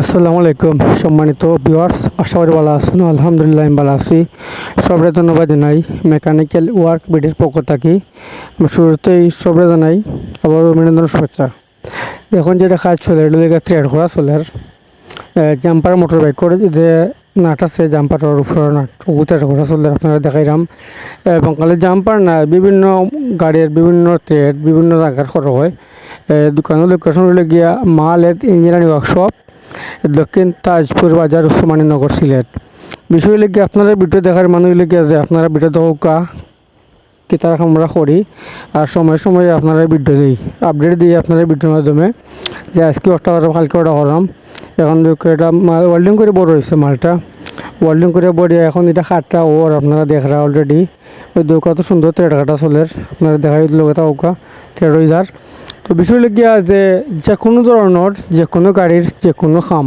আসসালামু আলাইকুম, সম্মানিত ভিউয়ার্স, আশা করি ভালো আছেন, আলহামদুলিল্লাহ আমি ভালো আছি। সবরে ধন্যবাদ জানাই, মেকানিক্যাল ওয়ার্ক বিডির পক্ষ থাকি। শুরুতেই সবরে জানাই, আবার অভিনন্দন, শুভেচ্ছা। এখন যেটা কাজ চলে, এটা লেগে থ্রেড করা চলে জাম্পার মোটর বাইক করে যে নাট আছে জাম্পারের উপরে নাট ও থ্রেড করা চলে আপনারা দেখাইলাম। এবং কালে জাম্পার না, বিভিন্ন গাড়ির বিভিন্ন ট্রেড বিভিন্ন জায়গার করা হয়। দোকানের লোকেশন হলে গিয়া মাল এড ইঞ্জিনিয়ারিং ওয়ার্কশপ দক্ষিণ তাজপুর বাজার উসমানীনগর সিলেট। বিষয় হলে কি, আপনারা ভিডিও দেখার মানুষ আছে আপনারা ভিডিও দেখা কি আমরা করি, আর সময় সময় আপনারা ভিডিও দিই। আপডেট দিই আপনারা ভিডিওর মাধ্যমে, যে আজকে একটা করাম কালকে ওটা করাম। এখন দেখো, এটা মাল ওয়েল্ডিং করে বড় হয়েছে মালটা। ওয়েল্ডিং করে বড়, এখন এটা খাটটা ওর, আপনারা দেখরা অলরেডি ওই দু কত সুন্দর ট্রেড কাটা চলের। আপনারা দেখাই দিল এটা ওকা যার তো বিষয় লাগিয়া যে যে কোনো ধরনের যে কোনো গাড়ির যে কোনো কাম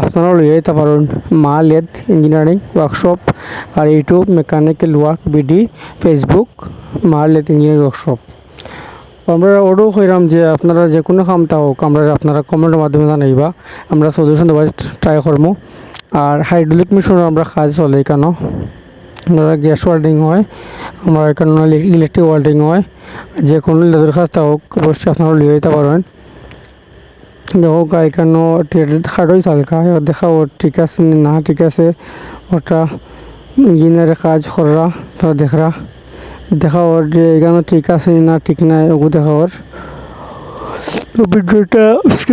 আপনারা লই যেতে পারেন। মা লেদ ইঞ্জিনিয়ারিং ওয়ার্কশপ আর YouTube mechanical work BD Facebook Maa lathe engineering workshop আমরা ওটাও কইরাম যে আপনারা যে কোনো কামটা হোক, আমরা আপনারা কমেন্টের মাধ্যমে জানাইবা। আমরা সলিউশন দেওয়ার ট্রাই করব আর হাইড্রোলিক মিশনের আমরা কাজ চলে কেন? আমরা গ্যাস ওয়েল্ডিং হয়, আমরা এখানে ইলেকট্রিক ওয়েল্ডিং হয়, যে কোনো কাজটা হোক, অবশ্যই আপনারা লিয়ে যেতে পারবেন। দেখো এখানে ট্রেডের খাটই এবার দেখা ওর ঠিক আছে নি ঠিক আছে, ওটা ইঞ্জিনিয়ারের কাজ করা, তো দেখরা। দেখা ওর যে এখানে ঠিক আছে না ঠিক নাই, ওগু দেখা ওর। তো ভিডিওটা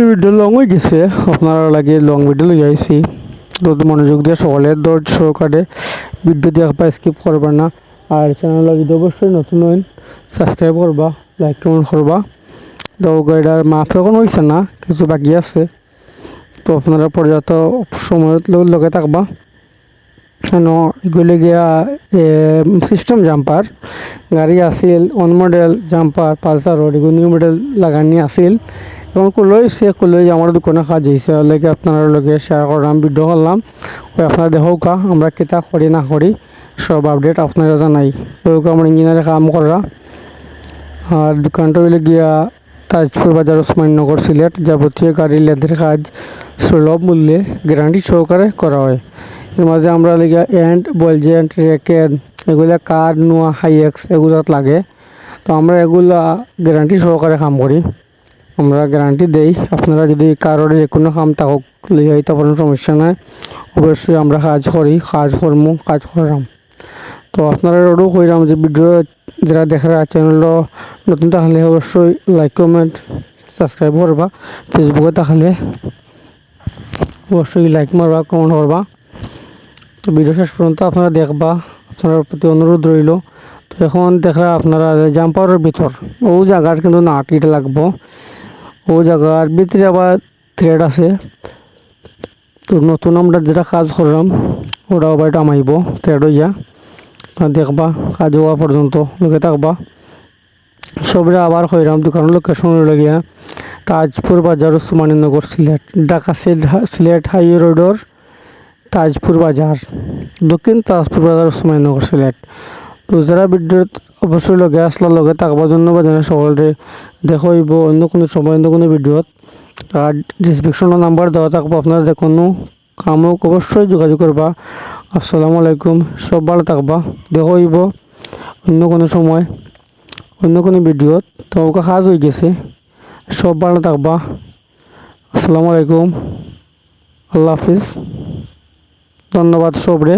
ভিডিও লং হয়ে গেছে, আপনারা লাগে লং ভিডিও লই আইছি। তো মনোযোগ দিয়ে সকলে ধৈর্য সহকারে ভিডিও দেখবা স্কিপ করবা না। আর চ্যানেল যদি অবশ্যই নতুন হইন সাবস্ক্রাইব করবা লাইক কমেন্ট করবা। তো গাড়িটার মাফ এখন হয়েছে না, কিছু বাকি আছে। তো আপনারা পর্যাপ্ত সময়ের ল- লগে থাকবা। কেন, এগুলি গিয়া সিস্টেম জাম্পার গাড়ি আছিল অন মডেল জাম্পার পালসার, এগুলো নিউ মডেল লাগানি আছিল। এবং কলৈ সে কলৈ আমার দোকানে কাজ হয়েছে লাগে আপনার লগে শেয়ার করলাম ভিডিও করলাম ওই আপনারা দেখো কা আমরা কেতা করি না করি, সব আপডেট আপনারা জানাই তো আমার ইঞ্জিনিয়ারে কাম করা আর দোকানটা হইলে গিয়া তাজপুর বাজার ওসমানীনগর সিলেট যাবতীয় গাড়ির লেদের কাজ সুলভ মূল্যে গ্যারান্টি সহকারে করা হয়। এর মাঝে আমরা লিগা এন্ড বলজেন্ট রেকেন এগুলা কার নোয়া হাইএক্স এগুলাত লাগে। তো আমরা এগুলা গ্যারান্টি সহকারে কাম করি। আমরা গ্যারান্টি দেই। আপনারা যদি কারোর যে কোনো কাম থাকুক লিয়ে আইতে পারেন সমস্যা নাই। অবশ্যই আমরা কাজ করি, কাজ করমু, কাজ করাম। তো আপনারা ওটাও কইরাম যে ভিডিও যারা দেখা চ্যানেল নতুন থাকলে অবশ্যই লাইক কমেন্ট সাবস্ক্রাইব করবা। ফেসবুকে থাকলে অবশ্যই লাইক মারবা কমেন্ট করবা। তো ভিডিও শেষ পর্যন্ত আপনারা দেখবা আপনার প্রতি অনুরোধ রইল। তো এখন দেখা, আপনারা জাম্পারের ভিতর, ও জায়গার কিন্তু নাট ইটা লাগবো। ও জায়গার ভিতরে আবার থ্রেড আছে। তো নতুন আমরা যেটা কাজ করলাম ওটা আবার এটা আমাইব থ্রেড হইয়া। দেখবা, কাজ হওয়া পর্যন্ত লোকে থাকবা। সবরে আবার হইরাম দোকানের লোকেশন লাগিয়া তাজপুর বাজার, উসমানীনগর, সিলেট। ঢাকা সিল- সিলেট হাই রোডর তাজপুর বাজার। দক্ষিণ তাজপুর বাজার, উসমানীনগর, সিলেট। তো যারা ভিডিওত অবশ্যই লগে আসলার লগে থাকবার জন্য বা জানা সকলে দেখইব। অন্য কোনো সময়, অন্য কোনো ভিডিওত। আর ডিসক্রিপশনের নাম্বার দেওয়া থাকব, আপনারা যে কোনো কামক অবশ্যই যোগাযোগ করবা। আসসালামু আলাইকুম, সব ভালো থাকবা, দেখইব। অন্য কোনো সময়, অন্য কোনো ভিডিওত। তো ওকে কাজ হয়ে গেছে। সব ভালো থাকবা। আসসালামু আলাইকুম। আল্লাহ হাফিজ। ধন্যবাদ সবরে।